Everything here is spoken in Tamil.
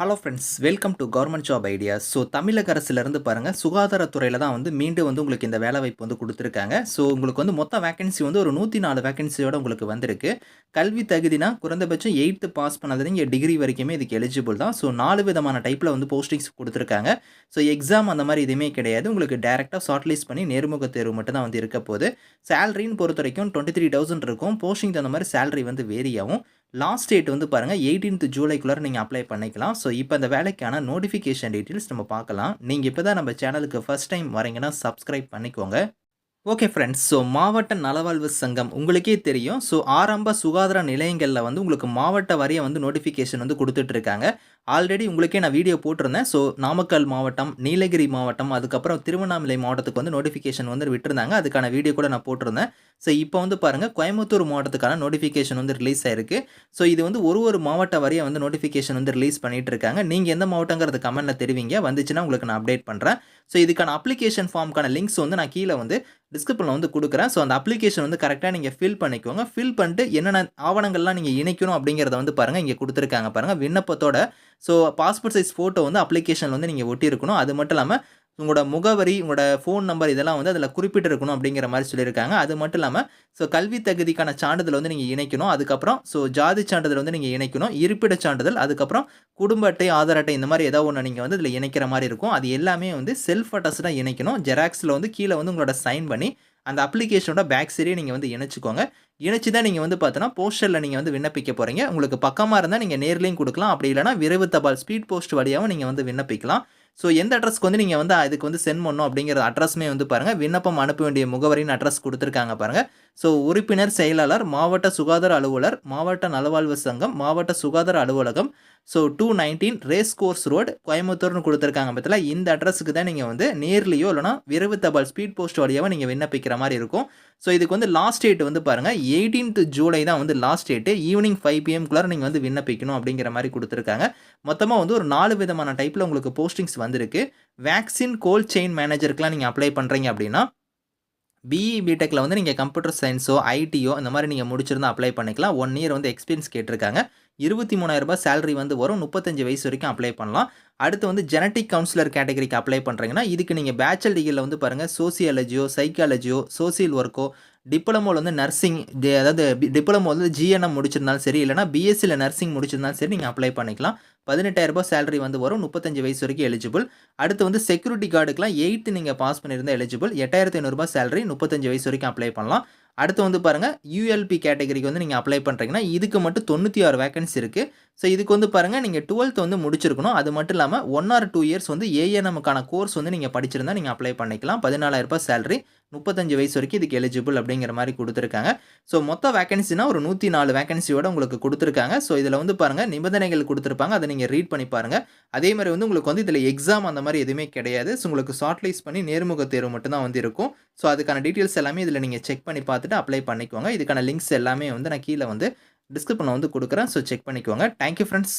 Hello friends welcome to government job ideas so தமிழக அரசுலேருந்து பாருங்கள் சுகாதாரத்துறையில் தான் வந்து மீண்டும் வந்து உங்களுக்கு இந்த வேலைவாய்ப்பு வந்து கொடுத்துருக்காங்க. ஸோ உங்களுக்கு வந்து மொத்த வேகன்சி வந்து ஒரு நூற்றி நாலு வேகன்சியோட உங்களுக்கு வந்திருக்கு. கல்வி தகுதினா குறைந்தபட்சம் எயித்து பாஸ் பண்ணது நீங்கள் டிகிரி வரைக்குமே இதுக்கு எலிஜிபிள் தான். ஸோ நாலு விதமான டைப்பில் வந்து போஸ்டிங்ஸ் கொடுத்துருக்காங்க. ஸோ எக்ஸாம் அந்த மாதிரி எதுவுமே கிடையாது. உங்களுக்கு டேரெக்டாக ஷார்ட் லிஸ்ட் பண்ணி நேர்முக தேர்வு மட்டும் தான் வந்து இருக்க போகுது. சேலரின்னு பொறுத்த வரைக்கும் டுவெண்ட்டி த்ரீ தௌசண்ட் இருக்கும். போஸ்டிங் தகுந்த மாதிரி சேலரி வந்து வேரி ஆகும். லாஸ்ட் டேட் வந்து பாருங்கள் எயிட்டீன்த் ஜூலைக்குள்ளே நீங்கள் அப்ளை பண்ணிக்கலாம். ஸோ இப்போ இந்த வேலைக்கான நோட்டிஃபிகேஷன் டீட்டெயில்ஸ் நம்ம பார்க்கலாம். நீங்கள் இப்போ தான் நம்ம சேனலுக்கு ஃபஸ்ட் டைம் வரீங்கன்னா சப்ஸ்கிரைப் பண்ணிக்கோங்க. ஓகே ஃப்ரெண்ட்ஸ் ஸோ மாவட்ட நலவாழ்வு சங்கம் உங்களுக்கே தெரியும். ஸோ ஆரம்ப சுகாதார நிலையங்களில் வந்து உங்களுக்கு மாவட்ட வரைய வந்து நோட்டிஃபிகேஷன் வந்து கொடுத்துட்ருக்காங்க ஆல்ரெடி உங்களுக்கே நான் வீடியோ போட்டிருந்தேன். ஸோ நாமக்கல் மாவட்டம் நீலகிரி மாவட்டம் அதுக்கப்புறம் திருவண்ணாமலை மாவட்டத்துக்கு வந்து நோட்டிஃபிகேஷன் வந்து விட்டுருந்தாங்க. அதுக்கான வீடியோ கூட நான் போட்டிருந்தேன். ஸோ இப்போ வந்து பாருங்கள் கோயம்புத்தூர் மாவட்டத்துக்கான நோட்டிஃபிகேஷன் வந்து ரிலீஸ் ஆயிருக்கு. ஸோ இது வந்து ஒரு ஒரு மாவட்ட வரையும் வந்து நோட்டிஃபிகேஷன் வந்து ரிலீஸ் பண்ணிட்டு இருக்காங்க நீங்கள் எந்த மாவட்டங்கிறது கமெண்ட்டில் தெரிவிங்க. வந்துச்சுன்னா உங்களுக்கு நான் அப்டேட் பண்ணுறேன் ஸோ இதுக்கான அப்ளிகேஷன் ஃபார்முக்கான லிங்க்ஸ் வந்து நான் கீழே வந்து டிஸ்கிரிப்ஷனில் வந்து கொடுக்குறேன். ஸோ அந்த அப்ளிகேஷன் வந்து கரெக்டாக நீங்கள் ஃபில் பண்ணிக்கோங்க. ஃபில் பண்ணிட்டு என்னென்ன ஆவணங்கள்லாம் நீங்கள் இணைக்கணும் அப்படிங்கிறத வந்து பாருங்கள் இங்கே கொடுத்துருக்காங்க பாருங்கள் விண்ணப்பத்தோட ஸோ பாஸ்போர்ட் சைஸ் ஃபோட்டோ வந்து அப்ளிகேஷனில் வந்து நீங்கள் ஒட்டியிருக்கணும். அது மட்டும் இல்லாமல் உங்களோட முகவரி உங்களோட ஃபோன் நம்பர் இதெல்லாம் வந்து அதில் குறிப்பிட்டிருக்கணும் அப்படிங்கிற மாதிரி சொல்லியிருக்காங்க. அது மட்டும் இல்லாமல் ஸோ கல்வி தகுதிக்கான சான்றிதழ் வந்து நீங்கள் இணைக்கணும். அதுக்கப்புறம் ஸோ ஜாதி சான்றிதழ் வந்து நீங்கள் இணைக்கணும். இருப்பிடச் சான்றிதழ் அதுக்கப்புறம் குடும்ப அட்டை ஆதார் அட்டை இந்த மாதிரி ஏதாவது ஒன்று நீங்கள் வந்து இதில் இணைக்கிற மாதிரி இருக்கும். அது எல்லாமே வந்து செல்ஃப் அட்டஸ்டாக இணைக்கணும். ஜெராக்ஸில் வந்து கீழே வந்து உங்களோட சைன் பண்ணி அந்த அப்ளிகேஷனோட பேக் சைடே நீங்கள் வந்து இணைச்சிக்கோங்க. இணைச்சி தான் நீங்கள் வந்து பார்த்தோன்னா போஸ்டரில் நீங்கள் வந்து விண்ணப்பிக்க போகிறீங்க உங்களுக்கு பக்கமாக இருந்தால் நீங்கள் நேர்லேயும் கொடுக்கலாம். அப்படி இல்லைனா விரைவு தபால் ஸ்பீட் போஸ்ட் வழியாகவும் நீங்கள் வந்து விண்ணப்பிக்கலாம். ஸோ எந்த அட்ரஸ்க்கு வந்து நீங்கள் வந்து அதுக்கு வந்து சென்ட் பண்ணணும் அப்படிங்கிற அட்ரஸுமே வந்து பாருங்கள் விண்ணப்பம் அனுப்ப வேண்டிய முகவரின்னு அட்ரஸ் கொடுத்துருக்காங்க பாருங்கள் ஸோ உறுப்பினர் செயலாளர் மாவட்ட சுகாதார அலுவலர் மாவட்ட நலவாழ்வு சங்கம் மாவட்ட சுகாதார அலுவலகம். So two nineteen race course road கோயம்புத்தூர்னு கொடுத்துருக்காங்க பற்றியில் இந்த அட்ரஸுக்கு தான் நீங்கள் வந்து நேர்லேயோ இல்லைனா விரைவு தபால் ஸ்பீட் போஸ்ட் வழியாக நீங்கள் விண்ணப்பிக்கிற மாதிரி இருக்கும். ஸோ இதுக்கு வந்து லாஸ்ட் டேட் வந்து பாருங்கள் எயிட்டீன்த் ஜூலை தான் வந்து லாஸ்ட் டேட்டு ஈவினிங் ஃபைவ் பிஎம்குள்ளார நீங்கள் வந்து விண்ணப்பிக்கணும் அப்படிங்கிற மாதிரி கொடுத்துருக்காங்க. மொத்தமாக வந்து ஒரு நாலு விதமான டைப்பில் உங்களுக்கு போஸ்டிங்ஸ் வந்திருக்கு. வேக்சின் கோல்ட் செயின் மேனேஜருக்குலாம் நீங்கள் அப்ளை பண்ணுறீங்க அப்படின்னா பிஇ பிடெக்கில் வந்து நீங்கள் கம்ப்யூட்டர் சயின்ஸோ ஐடியோ இந்த மாதிரி நீங்கள் முடிச்சிருந்தால் அப்ளை பண்ணிக்கலாம். ஒன் இயர் வந்து எக்ஸ்பீரியன்ஸ் கேட்டிருக்காங்க. இருபத்தி மூணாயிரரூபா சேலரி வந்து வரும். முப்பத்தஞ்சு வயசு வரைக்கும் அப்ளை பண்ணலாம். அடுத்து வந்து ஜெனட்டிக் கவுன்சிலர் கேட்டகரிக்கு அப்ளை பண்ணுறீங்கன்னா இதுக்கு நீங்கள் பேச்சுலர் டிகிரியில் வந்து பாருங்கள் சோசியாலஜியோ சைக்காலஜியோ சோசியல் ஒர்க்கோ டிப்ளமோவில் வந்து நர்சிங் அதாவது டிப்ளமோ வந்து ஜிஎன்எம் முடிச்சிருந்தாலும் சரி இல்லைனா பிஎஸ்சியில் நர்சிங் முடிச்சிருந்தாலும் சரி நீங்கள் அப்ளை பண்ணிக்கலாம். பதினெட்டாயிரரூபா சேலரி வந்து வரும். முப்பத்தஞ்சு வயசு வரைக்கும் எலிஜிபிள் அடுத்து வந்து செக்யூரிட்டி கார்டுக்கெலாம் எயித்து நீங்கள் பாஸ் பண்ணியிருந்தால் எலிஜிபிள் எட்டாயிரத்தி ஐநூறுரூபா சேலரி முப்பத்தஞ்சு வயசு வரைக்கும் அப்ளை பண்ணலாம். அடுத்து வந்து பாருங்கள் யூஎல்பி கேட்டகரிக்கு வந்து நீங்கள் அப்ளை பண்ணுறீங்கன்னா இதுக்கு மட்டும் தொண்ணூற்றி ஆறு வேகன்சி இருக்குது ஸோ இதுக்கு வந்து பாருங்கள் நீங்கள் டுவெல்த் வந்து முடிச்சிருக்கணும். அது மட்டும் இல்லாமல் ஒன் ஆர் டூ இயர்ஸ் வந்து ஏஎன்எம்க்கான கோர்ஸ் வந்து நீங்கள் படிச்சிருந்தால் நீங்கள் அப்ளை பண்ணிக்கலாம். பதினாலாயிரரூபா சேலரி முப்பத்தஞ்சு வயசு வரைக்கும் இதுக்கு எலிஜிபிள் அப்படிங்கிற மாதிரி கொடுத்துருக்காங்க. ஸோ மொத்த வேகன்சினா ஒரு நூற்றி நாலு வேகன்சியோட உங்களுக்கு கொடுத்துருக்காங்க. ஸோ இதில் வந்து பாருங்கள் நிபந்தனைகள் கொடுத்துருப்பாங்க. அதை நீங்கள் ரீட் பண்ணி பாருங்கள் அதே மாதிரி வந்து உங்களுக்கு வந்து இதில் எக்ஸாம் அந்த மாதிரி எதுவுமே கிடையாது. ஸோ உங்களுக்கு ஷார்ட்லைஸ் பண்ணி நேர்முக தேர்வு மட்டும்தான் வந்து இருக்கும். ஸோ அதுக்கான டீட்டெயில்ஸ் எல்லாமே இதில் நீங்கள் செக் பண்ணி பார்த்துட்டு அப்ளை பண்ணிக்கோங்க. இதுக்கான லிங்க்ஸ் எல்லாமே வந்து நான் கீழே வந்து டிஸ்கிரிப்ஷனில் வந்து கொடுக்குறேன். ஸோ செக் பண்ணிக்கோங்க. Thank you friends